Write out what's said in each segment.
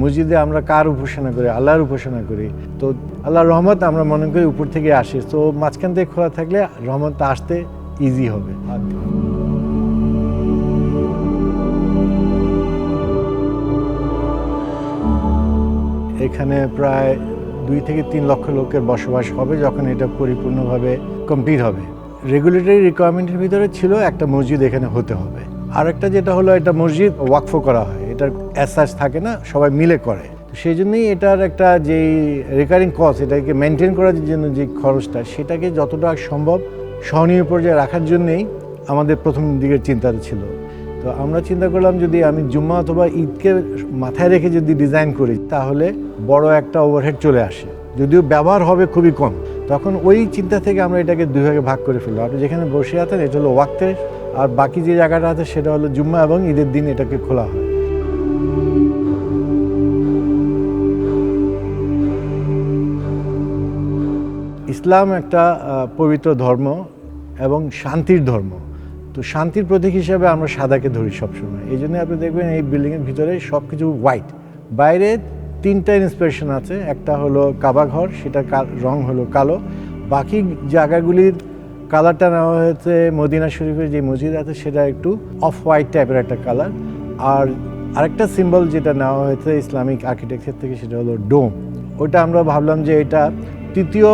মসজিদে আমরা কার উপাসনা করি? আল্লাহর উপাসনা করি। তো আল্লাহর রহমত আমরা মনে করি উপর থেকে আসে। তো মাঝখান থেকে খোলা থাকলে রহমত আসতে ইজি হবে। এখানে প্রায় দুই থেকে তিন লক্ষ লোকের বসবাস হবে যখন এটা পরিপূর্ণভাবে কমপ্লিট হবে। রেগুলেটরি রিকোয়ারমেন্টের ভিতরে ছিল একটা মসজিদ এখানে হতে হবে। আর একটা যেটা হলো এটা মসজিদ ওয়াকফ করা হয়। এটার অ্যাসাস থাকে না, সবাই মিলে করে। সেই জন্যই এটার একটা যেই রেকারিং কস্ট এটাকে মেনটেন করার জন্য যে খরচটা, সেটাকে যতটা সম্ভব সহনীয় পর্যায়ে রাখার জন্যেই আমাদের প্রথম দিকের চিন্তাটা ছিল। তো আমরা চিন্তা করলাম যদি আমি জুম্মা অথবা ঈদকে মাথায় রেখে যদি ডিজাইন করি, তাহলে বড় একটা ওভারহেড চলে আসে। যদিও ব্যবহার হবে খুবই কম। তখন ওই চিন্তা থেকে আমরা এটাকে দুই ভাগে ভাগ করে ফেললাম। আপনি যেখানে বসে আছেন, এটা হলো ওয়াক্তে, আর বাকি যে জায়গাটা আছে, সেটা হলো জুম্মা এবং ঈদের দিন এটাকে খোলা হয়। ইসলাম একটা পবিত্র ধর্ম এবং শান্তির ধর্ম। তো শান্তির প্রতীক হিসাবে আমরা সাদাকে ধরি সবসময়। এই জন্য আপনি দেখবেন এই বিল্ডিংয়ের ভিতরে সব কিছু হোয়াইট বাইরে তিনটা ইন্সপিরেশন আছে। একটা হলো কাবা ঘর সেটা রং হলো কালো। বাকি জায়গাগুলির কালারটা নেওয়া হয়েছে মদিনা শরীফের যে মসজিদ আছে, সেটা একটু অফ হোয়াইট টাইপের একটা কালার আর আরেকটা সিম্বল যেটা নেওয়া হয়েছে ইসলামিক আর্কিটেকচার থেকে, সেটা হলো ডোম ওটা আমরা ভাবলাম যে এটা তৃতীয়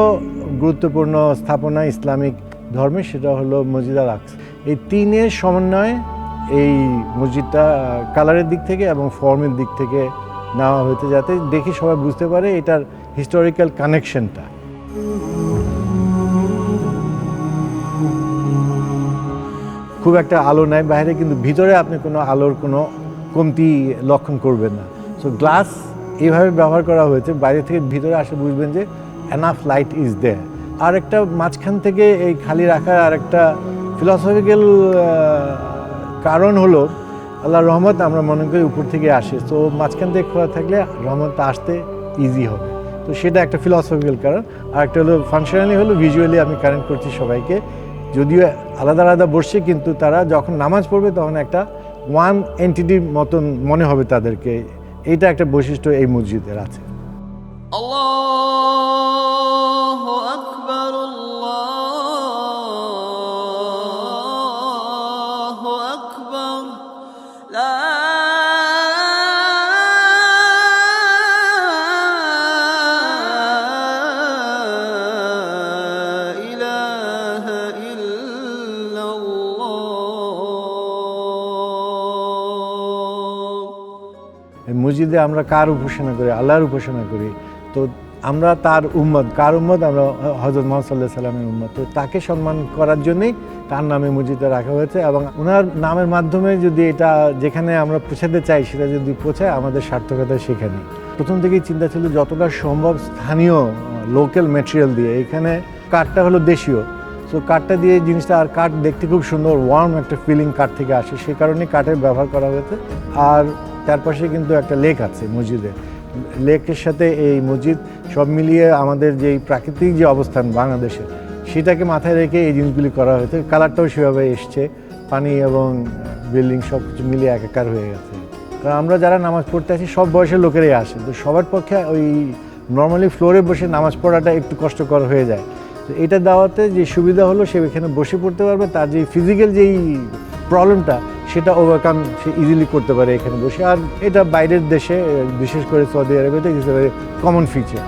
গুরুত্বপূর্ণ স্থাপনা ইসলামিক ধর্মে, সেটা হলো মসজিদ আল আকস। এই তিনের সমন্বয়ে এই মসজিদটা কালারের দিক থেকে এবং ফর্মের দিক থেকে নেওয়া হয়েছে যাতে দেখে সবাই বুঝতে পারে এটার হিস্টোরিক্যাল কানেকশনটা খুব একটা আলো নাই বাইরে, কিন্তু ভিতরে আপনি কোনো আলোর কোনো কমতি লক্ষণ করবেন না। সো গ্লাস এইভাবে ব্যবহার করা হয়েছে, বাইরে থেকে ভিতরে আসে বুঝবেন যে এনাফ লাইট ইজ দেয়ার আর একটা মাঝখান থেকে এই খালি রাখার আর একটা ফিলসফিক্যাল কারণ হলো আল্লাহ রহমত আমরা মনে করি উপর থেকে আসে। তো মাঝখান থেকে খোলা থাকলে রহমতটা আসতে ইজি হবে। তো সেটা একটা ফিলসফিক্যাল কারণ। আর একটা হলো ফাংশনালি হলো ভিজুয়ালি আমি কানেক্ট করছি সবাইকে। যদিও আলাদা আলাদা বসছে, কিন্তু তারা যখন নামাজ পড়বে তখন একটা ওয়ান এন্টিটির মতন মনে হবে তাদেরকে। এইটা একটা বৈশিষ্ট্য এই মসজিদের আছে। মসজিদে আমরা কার উপাসনা করি? আল্লাহর উপাসনা করি। তো আমরা তার উম্মত, কার উম্মত? আমরা হজরত মোহাম্মদ সাল্লাহ সাল্লামের উম্মত। তো তাকে সম্মান করার জন্যই তার নামে মসজিদটা রাখা হয়েছে এবং ওনার নামের মাধ্যমে যদি এটা যেখানে আমরা পৌঁছাতে চাই সেটা যদি পৌঁছায়, আমাদের সার্থকতা সেখানে। প্রথম থেকেই চিন্তা ছিল যতটা সম্ভব স্থানীয় লোকাল ম্যাটেরিয়াল দিয়ে। এখানে কাঠটা হলো দেশীয়। সো কাঠটা দিয়ে জিনিসটা, আর কাঠ দেখতে খুব সুন্দর ওয়ার্ম একটা ফিলিং কাঠ থেকে আসে। সেই কারণে কাঠের ব্যবহার করা হয়েছে। আর তার পাশে কিন্তু একটা লেক আছে মসজিদে। লেকের সাথে এই মসজিদ সব মিলিয়ে আমাদের যেই প্রাকৃতিক যে অবস্থান বাংলাদেশে, সেটাকে মাথায় রেখে এই জিনিসগুলি করা হয়েছে। কালারটাও সেভাবে এসছে। পানি এবং বিল্ডিং সব কিছু মিলিয়ে একাকার হয়ে গেছে। কারণ আমরা যারা নামাজ পড়তে আসি, সব বয়সের লোকেরাই আসে। তো সবার পক্ষে ওই নর্মালি ফ্লোরে বসে নামাজ পড়াটা একটু কষ্টকর হয়ে যায়। তো এটা দেওয়াতে যে সুবিধা হলো, সে এখানে বসে পড়তে পারবে। তার যে ফিজিক্যাল যেই প্রবলেমটা সেটা ওভারকাম সে ইজিলি করতে পারে এখানে বসে। আর এটা বাইরের দেশে, বিশেষ করে সৌদি আরবে কমন ফিচার